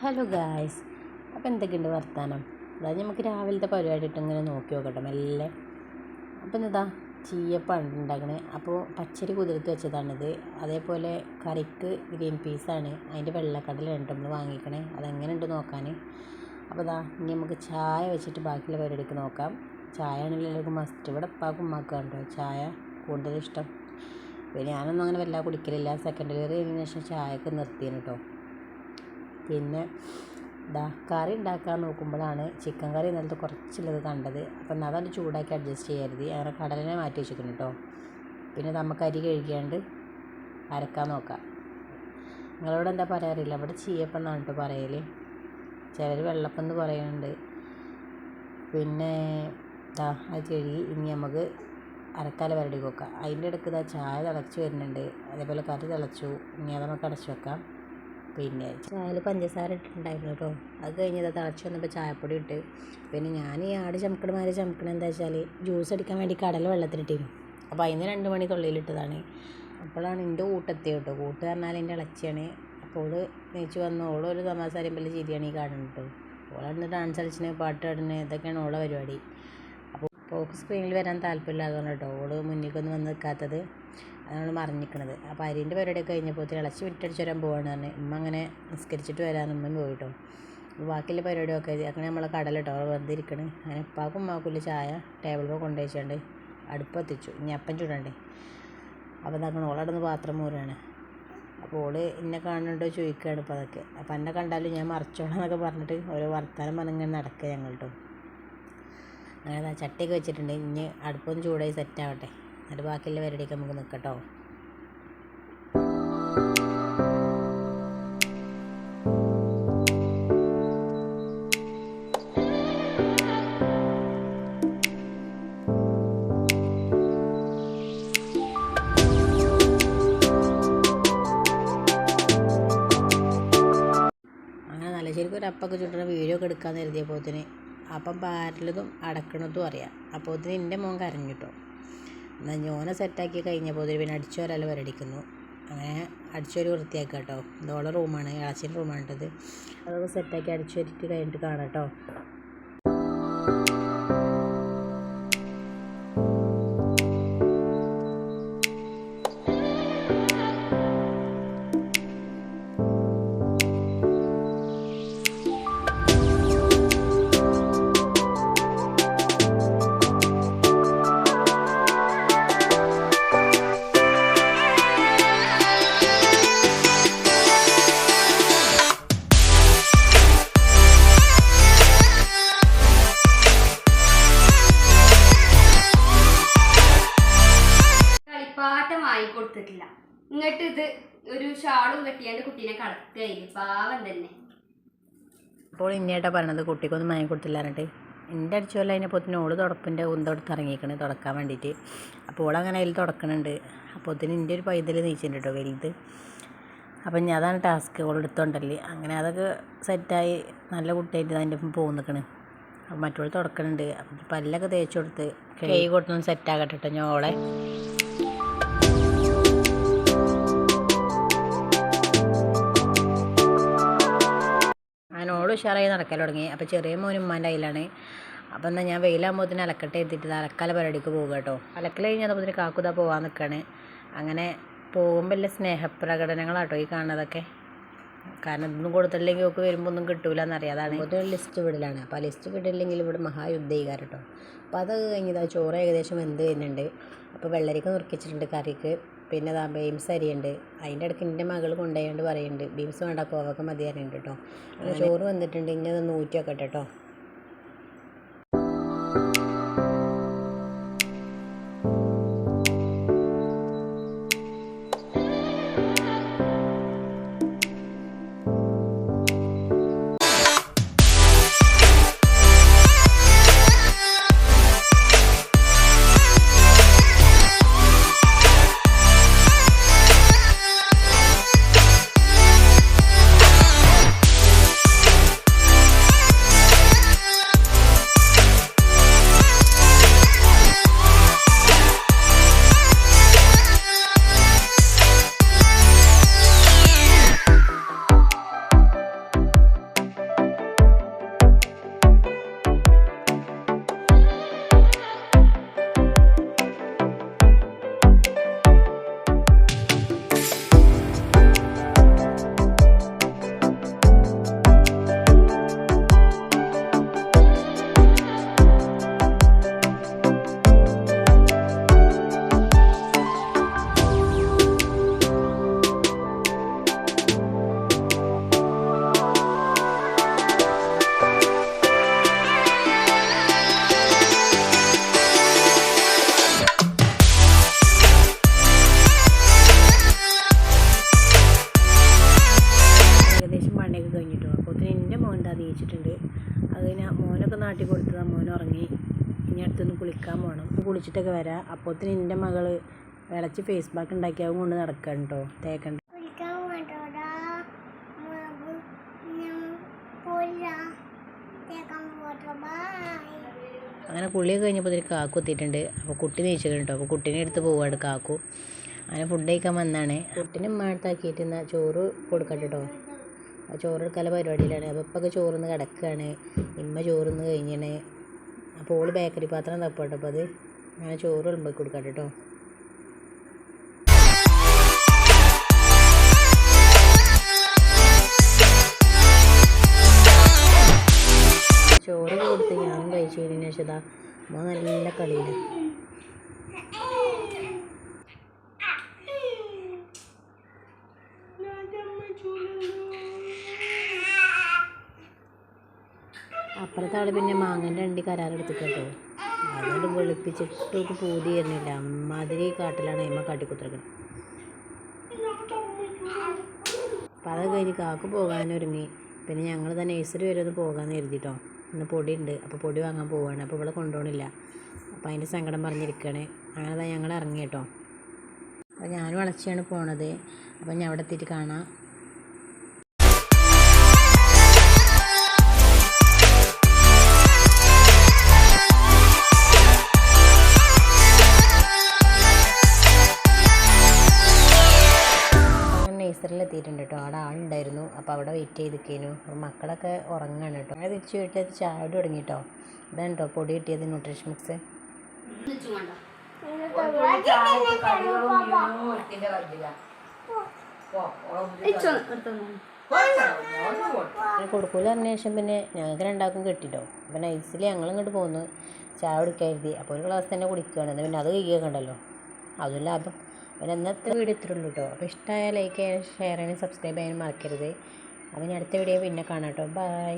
Hello guys അപ്പോൾ എന്തൊക്കെയുണ്ട് വർത്താനം? അതായത് നമുക്ക് രാവിലത്തെ പരിപാടിയിട്ട് ഇങ്ങനെ നോക്കി നോക്കട്ടെ മെല്ലെ. അപ്പം എന്താ ചീയപ്പാണ് ഉണ്ടാക്കണേ അപ്പോൾ പച്ചരി കുതിർത്ത് വെച്ചതാണിത്. അതേപോലെ കറിക്ക് ഗ്രീൻ പീസാണ് അതിന്റെ വെള്ളക്കടലുണ്ട് നമ്മൾ വാങ്ങിക്കണേ. അതെങ്ങനെയുണ്ട് നോക്കാൻ അപ്പോൾ ഇതാ ഇനി നമുക്ക് ചായ വെച്ചിട്ട് ബാക്കിയുള്ള പരിപാടിക്ക് നോക്കാം. ചായ ആണെങ്കിൽ എല്ലാവർക്കും മസ്റ്റ് ഇവിടെ ഉപ്പാക്കും ഉമ്മാക്കും കേട്ടോ ചായ കൂടുതലിഷ്ടം പിന്നെ ഞാനൊന്നും അങ്ങനെ വല്ലാതെ കുടിക്കലില്ല. സെക്കൻഡ് ഡെലിവറി കഴിഞ്ഞ ശേഷം ചായയൊക്കെ നിർത്തിയാണ് കേട്ടോ പിന്നെ ദാ കറി ഉണ്ടാക്കാൻ നോക്കുമ്പോഴാണ് ചിക്കൻ കറി ഇന്നലത്തെ കുറച്ചുള്ളത് കണ്ടത്. അപ്പം അതാണ് ചൂടാക്കി അഡ്ജസ്റ്റ് ചെയ്യരുത്. അങ്ങനെ കടലിനെ മാറ്റി വെച്ചിരിക്കുന്നു കേട്ടോ പിന്നെ നമുക്ക് അരി കഴുകിയാണ്ട് അരക്കാൻ നോക്കാം. നിങ്ങളോട് എന്താ പറയാറില്ല ഇവിടെ ചീയപ്പം എന്നാണ് കേട്ടോ പറയൽ ചിലർ വെള്ളപ്പം എന്ന് പറയുന്നുണ്ട് പിന്നെ ദാ അത് കഴുകി ഇനി നമുക്ക് അരക്കാല വരടി വെക്കാം. അതിന്റെ ഇടയ്ക്ക് ഇതാ ചായ തിളച്ച് വരുന്നുണ്ട്. അതേപോലെ കറി തിളച്ചു. ഇനി അത് നമുക്ക് അടച്ചു വെക്കാം. പിന്നെ ചായയിൽ പഞ്ചസാര ഇട്ടിട്ടുണ്ടായിരുന്നു കേട്ടോ. അത് കഴിഞ്ഞത് തിളച്ച് വന്നപ്പോൾ ചായപ്പൊടി ഇട്ട്. പിന്നെ ഞാൻ ഈ ആട് ചമക്കണമാരെ ചമക്കണ എന്താ വെച്ചാൽ ജ്യൂസ് അടിക്കാൻ വേണ്ടി കടല വെള്ളത്തിലിട്ടിരുന്നു. അപ്പോൾ അതിന് രണ്ട് മണി തൊള്ളിയിലിട്ടതാണ്. അപ്പോഴാണ് എന്റെ കൂട്ടെത്തിയത് കേട്ടോ. കൂട്ട് പറഞ്ഞാൽ എന്റെ ഇളച്ചിയാണ്. അപ്പോൾ നീച്ച് വന്ന് ഓളൊരു പോലെ ചിരിയാണ് ഈ കാണുന്നത് ഓളന്ന് ഡാൻസ് കളിച്ചിന് പാട്ട് പാടുന്നത് ഇതൊക്കെയാണ് ഓളെ പരിപാടി. അപ്പോൾ പോക്ക് സ്ക്രീനിൽ വരാൻ താല്പര്യമില്ലാത്തതുകൊണ്ട് കേട്ടോ. ഓൾ മുന്നിലേക്കൊന്നും വന്ന് നിൽക്കാത്തത് അതാണ് മറിഞ്ഞിരിക്കണത് അപ്പോൾ അരിന്റെ പരിപാടിയൊക്കെ കഴിഞ്ഞപ്പോൾ ഇളച്ചി വിട്ടടിച്ച് വരാൻ പോവാണ് പറഞ്ഞ്. ഉമ്മ അങ്ങനെ നിസ്കരിച്ചിട്ട് വരാൻ ഉമ്മയും പോയിട്ടോ. ബാക്കിയുള്ള പരിപാടിയൊക്കെ അങ്ങനെ നമ്മളെ കടല കേട്ടോ വെറുതെ ഇരിക്കണ്. അങ്ങനെ ഉപ്പാക്കും ഉമ്മാക്കുമില്ല ചായ ടേബിളിൽ കൊണ്ടുവച്ചുകൊണ്ട് അടുപ്പെത്തിച്ചു ഇനി അപ്പം ചൂടണ്ടേ. അപ്പോൾ ഇതാക്കണം ഓളടന്ന് പാത്രം മൂരാണ്. അപ്പോൾ ഓൾ എന്നെ കാണുന്നുണ്ടോ ചോദിക്കുകയാണ് ഇപ്പോൾ അതൊക്കെ. അപ്പം എന്നെ കണ്ടാലും ഞാൻ മറിച്ചോളാം എന്നൊക്കെ പറഞ്ഞിട്ട് ഓരോ വർത്താനം പറഞ്ഞിങ്ങനെ നടക്കുക ഞങ്ങൾ കേട്ടോ അങ്ങനെ ചട്ടിയൊക്കെ വെച്ചിട്ടുണ്ട്. ഇനി അടുപ്പൊന്ന് ചൂടായി സെറ്റ് ആവട്ടെ. എന്നിട്ട് ബാക്കിയുള്ള പരിപാടിയൊക്കെ നമുക്ക് നിൽക്കട്ടോ അപ്പൊക്കെ ചുട്ടുന്ന വീഡിയോ ഒക്കെ എടുക്കാമെന്ന് കരുതിയപ്പോത്തിന് അപ്പം പാരലതും അടക്കണതും അറിയാം. അപ്പോത്തിന് എന്റെ മോൻ കരഞ്ഞു എന്നാൽ ഞോനെ സെറ്റാക്കി കഴിഞ്ഞപ്പോൾ പിന്നെ അടിച്ചോരല്ല വരടിക്കുന്നു അങ്ങനെ അടിച്ചോര് വൃത്തിയാക്കുക കേട്ടോ ഇതോളെ റൂമാണ് ഇളച്ചിന്റെ റൂമാണ് കേട്ടത് അതൊക്കെ സെറ്റാക്കി അടിച്ചു വരിട്ട് കഴിഞ്ഞിട്ട് കാണാം കേട്ടോ വാങ്ങിക്കൊടുത്തിട്ടില്ല ഇങ്ങോട്ട് ഇത് ഒരു ഷാളും കെട്ടിയാണ്ട് കുട്ടീനെ കളക്കായി പാവം തന്നെ. അപ്പോൾ ഇന്നേട്ടാ പറഞ്ഞത് കുട്ടിക്കൊന്നും മയം കൊടുത്തില്ല എന്റെ അടിച്ചു പോലെ അതിനെ പൊത്തിന് ഓൾ തുടപ്പിന്റെ ഉന്തൊടുത്ത് ഇറങ്ങിക്കണ് തുടക്കാൻ വേണ്ടിയിട്ട് അപ്പോൾ ഓളങ്ങനെ അതിൽ തുടക്കണുണ്ട്. അപ്പോൾ ഇതിന് എന്റെ ഒരു പൈതൽ നീച്ചിട്ടുണ്ട് വലുത്. അപ്പം ഞാൻ അതാണ് ടാസ്ക് ഓൾ എടുത്തോണ്ടല്ലേ അങ്ങനെ അതൊക്കെ സെറ്റായി നല്ല കുട്ടിയായിട്ട് അതിന്റെ ഒപ്പം പോകും നിൽക്കണ് അപ്പം മറ്റോൾ തുടക്കണുണ്ട്. അപ്പം പല്ലൊക്കെ തേച്ച് കൊടുത്ത് കൈ കൊടുത്തൊന്ന് സെറ്റാകട്ടെ കേട്ടോ ഞാൻ ഓളെ ഓൾ ഉഷാറായി നടക്കാൻ തുടങ്ങി. അപ്പോൾ ചെറിയ മോനും ഉമ്മാന്റെ കയ്യിലാണ്. അപ്പം എന്നാൽ ഞാൻ വെയിലാകുമ്പോൾ അലക്കട്ടെ എത്തിയിട്ട് അലക്കാല പരിപാടിക്ക് പോകുക കേട്ടോ. അലക്കൽ കഴിഞ്ഞാൽ അപ്പോൾ കാക്കുതാ പോകാൻ നിൽക്കുകയാണ് അങ്ങനെ പോകുമ്പോൾ എല്ലാ സ്നേഹപ്രകടനങ്ങളാട്ടോ ഈ കാണുന്നതൊക്കെ. കാരണം ഇതൊന്നും കൊടുത്തില്ലെങ്കിൽ ഒക്കെ വരുമ്പോൾ ഒന്നും കിട്ടൂല എന്നറിയാതാണ് ഒരു ലിസ്റ്റ് വിടലാണ്. അപ്പോൾ ആ ലിസ്റ്റ് വിടില്ലെങ്കിൽ ഇവിടെ മഹായുദ്ധീകാരം കേട്ടോ. അപ്പോൾ അത് കഴിഞ്ഞതാ ചോറ് ഏകദേശം വെന്ത് വരുന്നുണ്ട്. അപ്പോൾ വെള്ളരിക്ക നുറുക്കിച്ചിട്ടുണ്ട് കറിക്ക്. പിന്നെ ദാ ബീംസ് അരിയുണ്ട് അതിന്റെ ഇടയ്ക്ക് എന്റെ മകൾ കൊണ്ടുപോയാണ്ട് പറയുന്നുണ്ട് ബീംസ് വേണ്ട കോവക്ക മതി അറിയുന്നുണ്ട് കേട്ടോ ചോറ് വന്നിട്ടുണ്ട് ഇനി അത് നൂറ്റി വെക്കട്ടെ കേട്ടോ തേച്ചിട്ടുണ്ട് അത് കഴിഞ്ഞാൽ മോനൊക്കെ നാട്ടിൽ കൊടുത്തതാണ് മോൻ ഉറങ്ങി. ഇനി അടുത്തൊന്ന് കുളിക്കാൻ പോകണം കുളിച്ചിട്ടൊക്കെ വരാം. അപ്പോഴത്തേന് എന്റെ മകൾ വിളച്ച് ഫേസ് പാക്ക് ഉണ്ടാക്കി അതും കൊണ്ട് നടക്കാൻ കേട്ടോ തേക്കണ്ട. അങ്ങനെ കുളിയൊക്കെ കഴിഞ്ഞപ്പോൾ ഇതിൽ കാക്കു എത്തിയിട്ടുണ്ട്. അപ്പോൾ കുട്ടി നീച്ചിട്ടുണ്ട് കേട്ടോ അപ്പോൾ കുട്ടീനെ എടുത്ത് പോവാണ് കാക്കു. അങ്ങനെ ഫുഡ് കഴിക്കാൻ വന്നാണ്. കുട്ടീനെ മാഴത്താക്കിയിട്ട് ചോറ് കൊടുക്കട്ടെ കേട്ടോ ചോറ് എടുക്കാനുള്ള പരിപാടിയിലാണ്. അപ്പോൾ ഇപ്പൊക്കെ ചോറിന്ന് കിടക്കുകയാണ് ഇമ്മ ചോറിന്ന് കഴിഞ്ഞാണ്. അപ്പോൾ ഓൾ ബേക്കറി പാത്രം തപ്പോട്ടെ അപ്പോൾ അത് ഞാൻ ചോറ് വിളമ്പി കൊടുക്കാം കേട്ടോ ചോറ് കൊടുത്ത് ഞാനും കഴിച്ചു കഴിഞ്ഞതിന് ശേഷം നല്ല കളിയിലാണ് അപ്പുറത്തെ ആൾ പിന്നെ മാങ്ങന്റെ അണ്ടി കരാറെടുത്ത് കേട്ടോ അതുകൊണ്ട് വെളുപ്പിച്ചിട്ട് പൂതി തരുന്നില്ല അമ്മാതിരി കാട്ടിലാണ് അമ്മ കാട്ടിക്കുത്തിറക്കുന്നത് അപ്പം അത് കഴിഞ്ഞ് കാക്ക് പോകാനൊരുങ്ങി പിന്നെ ഞങ്ങൾ തന്നെ നേഴ്സറി വരെ ഒന്ന് പോകാമെന്ന് കരുതിട്ടോ. ഇന്ന് പൊടി ഉണ്ട് അപ്പോൾ പൊടി വാങ്ങാൻ പോവാണ്. അപ്പോൾ ഇവിടെ കൊണ്ടുപോകണില്ല അപ്പോൾ അതിന്റെ സങ്കടം പറഞ്ഞിരിക്കുകയാണ് അങ്ങനെ തന്നെ ഞങ്ങൾ ഇറങ്ങി കേട്ടോ അപ്പോൾ ഞാനും വളച്ചിയാണ് പോണത്. അപ്പോൾ ഞാൻ അവിടെ എത്തിയിട്ട് കാണാം. എത്തിയിട്ടുണ്ട് കേട്ടോ. അവിടെ ആളുണ്ടായിരുന്നു. അപ്പോൾ അവിടെ വെയിറ്റ് ചെയ്തിരിക്കുന്നു മക്കളൊക്കെ ഉറങ്ങാണ് കേട്ടോ. അങ്ങനെ തിരിച്ച് വീട്ടിലെത്തി ചായ കുടി തുടങ്ങി കേട്ടോ. ഇതാണ് കേട്ടോ പൊടി കിട്ടിയത് ന്യൂട്രീഷൻ മിക്സ് കൊടുക്കൂല പറഞ്ഞ ശേഷം പിന്നെ ഞങ്ങൾക്ക് രണ്ടാൾക്കും കിട്ടിട്ടോ. അപ്പം നൈസിൽ ഞങ്ങൾ ഇങ്ങോട്ട് പോന്നു. ചായ കുടിക്കാൻ അപ്പോൾ ഒരു ഗ്ലാസ് തന്നെ കുടിക്കുകയാണ് പിന്നെ അത് കഴിയൊക്കെ ഉണ്ടല്ലോ. അതും ലാഭം. ഇന്നത്തെ വീഡിയോ ഇത്രയുള്ളൂ കേട്ടോ അപ്പോൾ ഇഷ്ടമായ ലൈക്ക് ചെയ്യാനും ഷെയർ ചെയ്യാനും സബ്സ്ക്രൈബ് ചെയ്യാനും മറക്കരുത്. അപ്പോൾ ഞാൻ അടുത്ത വീഡിയോ പിന്നെ കാണാം കേട്ടോ ബൈ